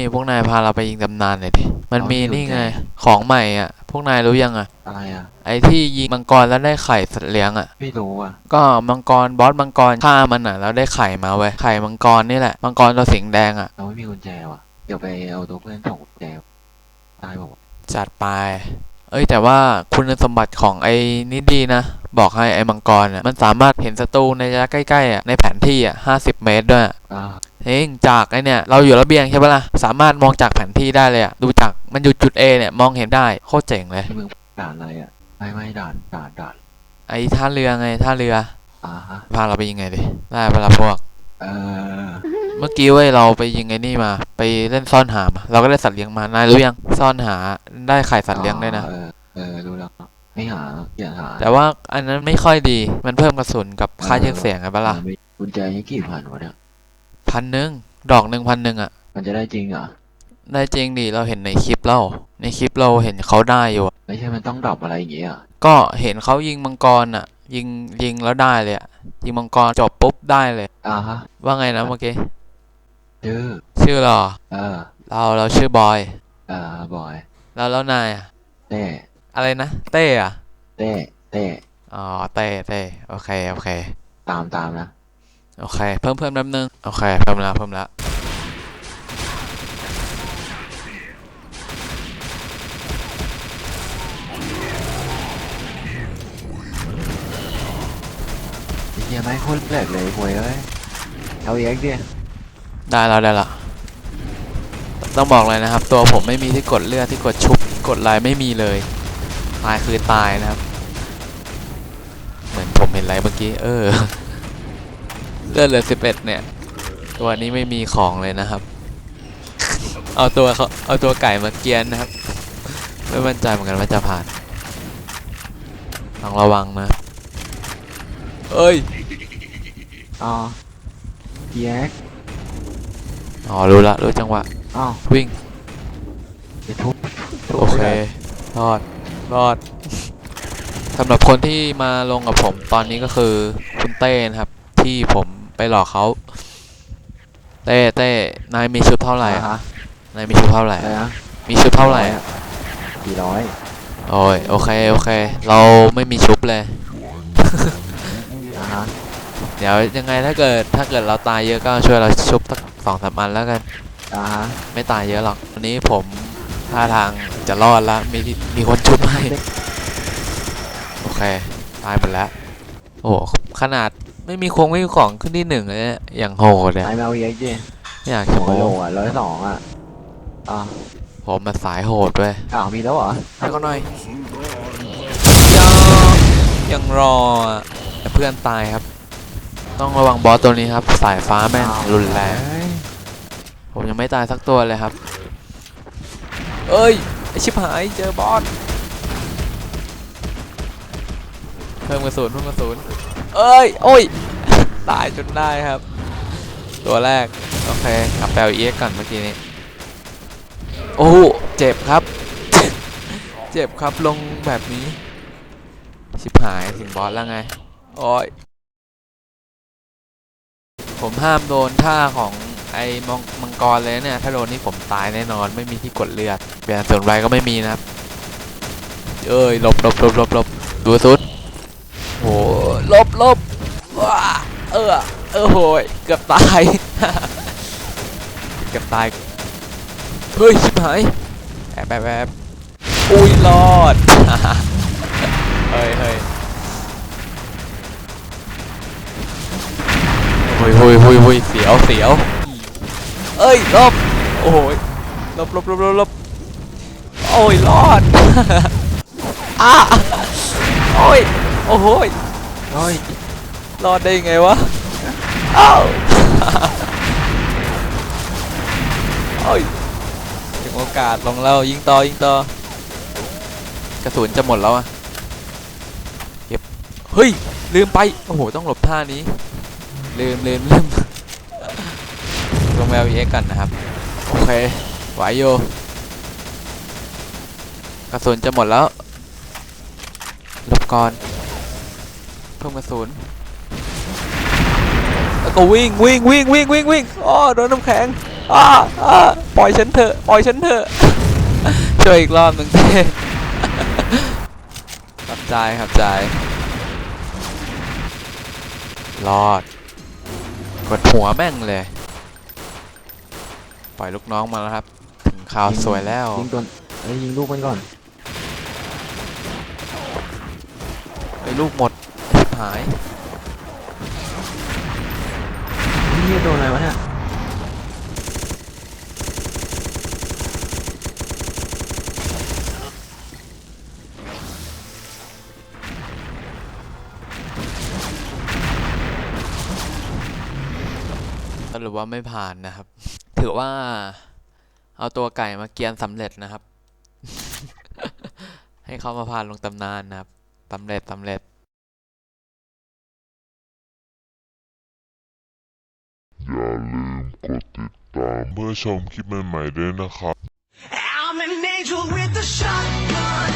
นี่พวกนายพาเราไปยิงตำนานหน่อยดิ มันอ๋อมีอยู่นี่ไงไหนของใหม่อะ พวกนายรู้ยังอะ อะไรอะ ไอ้ที่ยิงมังกรแล้วได้ไข่สัตว์เลี้ยงอะ ไม่รู้อะ ก็มังกรบอสมังกรฆ่ามันอะแล้วได้ไข่มาเว้ย ไข่มังกรนี่แหละ มังกรตัวสีแดงอะ เราไม่มีกุญแจว่ะ เดี๋ยวไปเอาตัวเพื่อนส่งกุญแจตายบอกว่าวะจัดไป เอ้ยแต่ว่าคุณสมบัติของไอ้นี่ดีนะ บอกให้ไอ้มังกรอะมันสามารถเห็นศัตรูในระยะใกล้ๆอะในแผนที่อะห้าสิบเมตรด้วยอ่าเองจากไอเนี่ยเราอยู่ระเบียงใช่ปะล่ะสามารถมองจากแผนที่ได้เลยอะดูจากมันอยู่จุด A เนี่ยมองเห็นได้โคตรเจ๋งเลยที่มึงด่านอะไรอะไม่ไม่ด่านด่านด่านไอท่าเรือไงท่าเรืออ่าฮะพาเราไปยิงไงดิได้เวลาพวกเออ เมื่อกี้เว้ยเราไปยิงไอ้นี่มา ไปเล่นซ่อนหามาเราก็ได้สัตว์เลี้ยงมานายรู้ยังซ่อนหาได้ไข่สัตว์เลี้ยงด้วยนะเออเออรู้แล้วไม่หาอย่าหาแต่ว่าอันนั้นไม่ค่อยดีมันเพิ่มกระสุนกับค่าเชิงเสียงไงปะล่ะไม่กุญแจนี่กี่พันวะเนี่ยพันหนึ่งดอกหนึ่งพันหนึ่งอะ มันจะได้จริงเหรอได้จริงดิเราเห็นในคลิปเราในคลิปเราเห็นเขาได้อยู่อะไม่ใช่มันต้องดรอปอะไรอย่างเงี้ยเหรอก็เห็นเขายิงมังกรอะ ยิงยิงแล้วได้เลยอะยิงมังกรจบปุ๊บได้เลย อ่าฮะว่าไงนะเมื่อกี้ ชื่อชื่อเหรอ เออเราเราชื่อบอย เออบอยแล้วแล้วนายอะเต้อะไรนะ เต้อะเต้เต้อ๋อเต้เต้โอเคโอเค ตามตามนะโอเค เพิ่มเพิ่มแป๊บนึงโอเคเพิ่มแล้วเพิ่มแล้วไอ้เฮียไม่งโคตรแปลกเลยหวยเอ้ยเอาเอ็กดิ ได้แล้วได้ละต้องบอกเลยนะครับ ตัวผมไม่มีที่กดเลือดที่กดชุบกดลายไม่มีเลย ตายคือตายนะครับ เหมือนผมเห็นอะไรเมื่อกี้ เออเลือดเหลือสิบเอ็ดเนี่ย ตัวนี้ไม่มีของเลยนะครับ เอาตัวเขาเอาตัวไก่มาเกียนนะครับ ไม่มั่นใจเหมือนกันว่าจะผ่านต้องระวังนะ เอ้ย อ๋อเอ็ก อ๋อรู้ละรู้จังหวะอ้าววิ่งจะทุบทุบโอเครอดรอดสำหรับคนที่มาลงกับผมตอนนี้ก็คือคุณเต้นะครับ ที่ผมไปหลอกเขาเต้เต้นายมีชุดเท่าไหร่อ่าอะฮะนายมีชุดเท่าไหร่อะไรนะมีชุดเท่าไหร่อะกี่ร้อยโอ้ยโอเคโอเค เราไม่มีชุบเลย อ่าฮะ เดี๋ยวยังไงถ้าเกิดถ้าเกิดเราตายเยอะก็ช่วยเราชุบสัก สองสามอันแล้วกัน อ่าฮะไม่ตายเยอะหรอกวันนี้ผมท่าทางจะรอดแล้วมีมีคนชุบให้ โอเค ตายหมดแล้ว โอ้โหขนาดไม่มีคงไม่มีของขึ้นที่หนึ่งเลยเนี่ยอย่างโหดเนี่ยไอ้แมวเอ็กดิไม่อยากหัจะวโม้โลอะร้อยสองอะอ่าผมมาสายโหดด้วยอ้าวมีแล้วเหรอให้เขาหน่อยยังยังรออะแต่เพื่อนตายครับ ต้องระวังบอสตัวนี้ครับ สายฟ้าแม่งอ้าวรุนแรง ผมยังไม่ตายสักตัวเลยครับ เอ้ยไอชิบหายเจอบอสเพิ่มกระสุนเพิ่มกระสุนเอ้ยโอ้ยตายจนได้ครับ ตัวแรก โอเคกลับแปลเอ็กก่อนเมื่อกี้นี้ โอ้โหเจ็บครับ เจ็บครับลงแบบนี้ ชิบหายถึงบอสแล้วไง โอ้ยผมห้ามโดนท่าของ ไอ้มังมังกรเลยเนี่ย ถ้าโดนนี่ผมตายแน่นอน ไม่มีที่กดเลือดเปลี่ยนส่วนไรก็ไม่มีนะครับ เอ้ยหลบหลบหลบหลบหลบดูสุดโอ้หลบหลบว้าเออเออโหยเกือบตาย เกือบตาย เฮ้ยชิบหายแอบแอบแอบอุ้ยรอด เฮ้ยเฮ้ยหุยหุยหุยหุยเสียวเสียว เอ้ยหลบโอ้ยหลบหลบหลบหลบหลบโอ้ยรอดอ้าโอ้ยโอ้โหยโอ้ยรอดได้ยังไงวะอ้าวโอ้ยถึงโอกาสลงแล้วยิงต่อยิงต่อกระสุนจะหมดแล้วอะเก็บเฮ้ยลืมไปโอ้โหต้องหลบท่านี้ลืมลืมลืม ลงแววเอ็กกันนะครับ โอเคไหวโยกระสุนจะหมดแล้วลบก่อนเพิ่มกระสุนแล้วก็วิ่งวิ่งวิ่งวิ่งวิ่งวิ่งอ๋อโดนน้ำแข็งอ้าอ้าปล่อยฉันเถอะปล่อยฉันเถอะช่วยอีกรอบหนึ่งเต้ขับใจขับใจรอด กดหัวแม่งเลย ปล่อยลูกน้องมาแล้วครับ ถึงข่าวสวยแล้วยิงตัวเอ้ยยิงลูกมันก่อนไอ้ลูกหมดชิบหายนี่โดนอะไรวะเนี่ยสรุปว่าไม่ผ่านนะครับ ถือว่า เอาตัวไก่มาเกียนสำเร็จนะครับ ให้เขามาผ่านลงตำนานนะครับสำเร็จสำเร็จ อย่าลืมกดติดตามเพื่อชมคลิปใหม่ๆด้วยนะครับ I'm an angel with a shotgun.